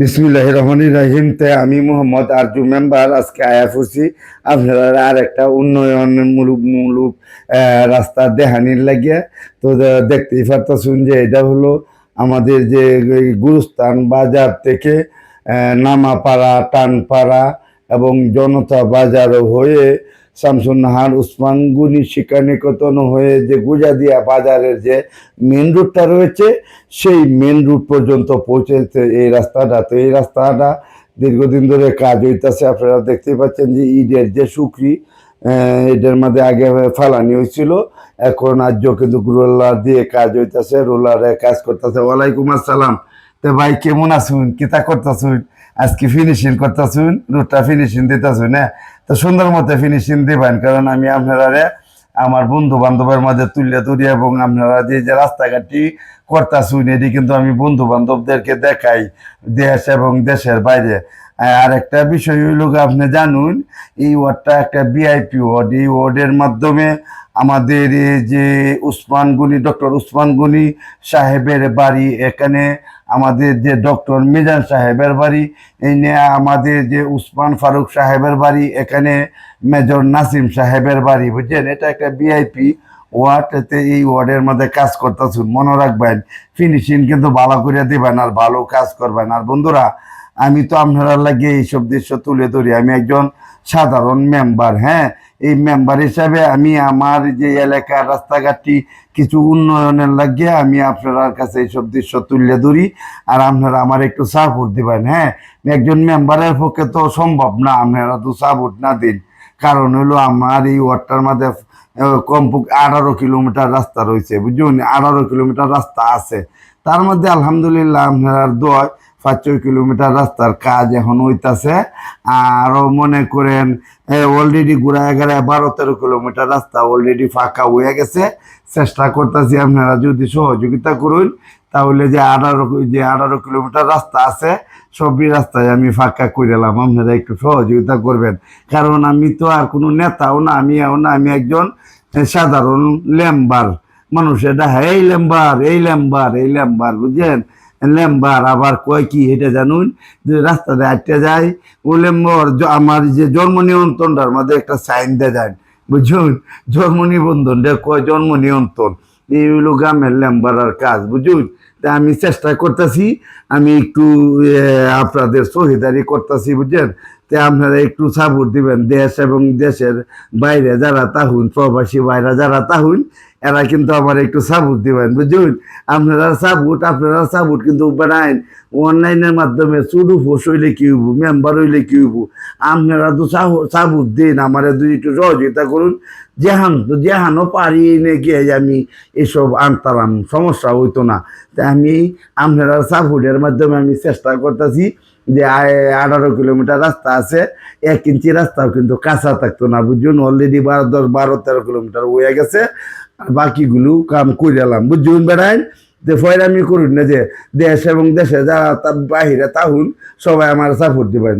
বিসমুল্লাহ রহমান রাহিম। তে আমি মোহাম্মদ আরজু মেম্বার। আজকে আয়া পড়ছি আপনারা আর একটা উন্নয়নমূলক, মূলক রাস্তা দেহানির লাগিয়া। তো দেখতেই পারতেছুন যে এটা হলো আমাদের যে গুরুস্থান বাজার থেকে নামাপাড়া, টানপাড়া এবং জনতা বাজার হয়ে শামসুন্নাহার উসমান গুনি শিকানিকতন হয়ে যে গুজাদিয়া বাজারের যে মেন রুটটা রয়েছে সেই মেন রুট পর্যন্ত পৌঁছেছে এই রাস্তাটা। তো এই রাস্তাটা দীর্ঘদিন ধরে কাজ হইতাছে। আপনারা দেখতে পাচ্ছেন যে ইটের যে আহ, এটার মধ্যে আগে ফালানি হয়েছিল। এখন আজ কিন্তু রোলার দিয়ে কাজ হইতাছে রোলারে কাজ করতেছে। ওয়ালাইকুম আসসালাম। তো ভাই কেমন আছুন? কিতা করতেছুন? আজকে ফিনিশিং করতেছুন? রুটটা ফিনিশিং দিতেছুন হ্যাঁ? তো সুন্দর মতো ফিনিশিং দিবেন, কারণ আমি আপনারা আমার বন্ধু বান্ধবের মাঝে তুলে ধরি এবং আপনারা যে যে রাস্তাঘাটটি করতেছুন, এটি কিন্তু আমি বন্ধু বান্ধবদেরকে দেখাই দেশ এবং দেশের বাইরে। আর একটা বিষয় হইল আপনি জানুন, এই ওয়ার্ডটা একটা বিআইপি ওয়ার্ড। এই ওয়ার্ডের মাধ্যমে আমাদের যে উসমান গনি, ডক্টর উসমান গনি সাহেবের বাড়ি এখানে আমাদের যে ডক্টর মিজান সাহেবের বাড়ি, এই নিয়ে আমাদের যে উসমান ফারুক সাহেবের বাড়ি, এখানে মেজর নাসিম সাহেবের বাড়ি, বুঝছেন? এটা একটা বিআইপি ওয়ার্ড, এতে এই ওয়ার্ডের মধ্যে কাজ করতেছুন মনে রাখবেন। ফিনিশিং কিন্তু ভালো করে দেবেন আর ভালো কাজ করবেন। আর বন্ধুরা আমি তো আপনারা লাগে এইসব দৃশ্য তুলে ধরি। আমি একজন সাধারণ মেম্বার হ্যাঁ? এই মেম্বার হিসাবে আমি আমার যে এলাকার রাস্তাঘাটটি কিছু উন্নয়নের লাগিয়ে আমি আপনার কাছে এইসব দৃশ্য তুলে ধরি আর আপনারা আমার একটু সাপোর্ট দিবেন হ্যাঁ? একজন মেম্বারের পক্ষে তো সম্ভব না আপনারা তো সাপোর্ট না দিন। কারণ হলো আমার এই ওয়ার্ডটার মধ্যে কমপক্ষে আঠারো কিলোমিটার রাস্তা রয়েছে, বুঝুন? আঠারো কিলোমিটার রাস্তা আছে। তার মধ্যে আলহামদুলিল্লাহ আপনার দোয় পাঁচ ছয় কিলোমিটার রাস্তার কাজ এখন হইতাছে। আরও মনে করেন অলরেডি ঘুরায় গেড়ায় বারো তেরো কিলোমিটার রাস্তা অলরেডি ফাঁকা হয়ে গেছে। চেষ্টা করতেছি আপনারা যদি সহযোগিতা করুন, তাহলে যে আঠারো যে আঠারো কিলোমিটার রাস্তা আছে, সবই রাস্তায় আমি ফাঁকা করে এলাম। আপনারা একটু সহযোগিতা করবেন। কারণ আমি তো আর কোনো নেতাও না আমি না, আমি একজন সাধারণ লেম্বার। মানুষ এটা হ্যাঁ এই লেম্বার এই লেম্বার এই লেম্বার বুঝছেন? লেম্বার আবার কয় কি এটা জানুন? যে রাস্তাতে আটকে যায়, ও লেম্বর আমার যে জন্ম নিয়ন্ত্রণটার মধ্যে একটা সাইন দিয়ে যায় বুঝুন? জন্ম নিবন্ধনটা কয় জন্ম নিয়ন্ত্রণ? এই হলো গ্রামের লেম্বারার কাজ, বুঝুন? তা আমি চেষ্টা করতেছি, আমি একটু আপনাদের সহিদারি করতেছি বুঝছেন তে আপনারা একটু সাপোর্ট দিবেন দেশ এবং দেশের বাইরে যারা তাহুন, প্রবাসী বাইরে যারা তাহুন, এরা কিন্তু আমার একটু সাপোর্ট দিবেন বুঝুন আপনারা সাপোর্ট আপনারা সাপোর্ট কিন্তু বানাইন। অনলাইনের মাধ্যমে শুধু ফোস হইলে কি হইব? মেম্বার হইলে কি হইব? আপনারা তো সাপোর্ট দিন, আমার দুই একটু সহযোগিতা করুন। যেহান, তো যেহানও পারি নাকি আমি এসব আনতাম সমস্যা হইতো না। তাই আমি আপনারা সাপোর্টের মাধ্যমে আমি চেষ্টা করতেছি। যে আঠারো কিলোমিটার রাস্তা আছে, এক ইঞ্চি রাস্তাও কিন্তু কাঁচা থাকতো না, বুঝুন? অলরেডি বারো দশ, বারো, তেরো কিলোমিটার হয়ে গেছে, আর বাকিগুলো কাম করিলাম বুঝুন বেড়াই যে ফয়রামি করুন না যে দেশ এবং দেশে যারা তার বাহিরে তাহুন সবাই আমার সাপোর্ট দিবেন।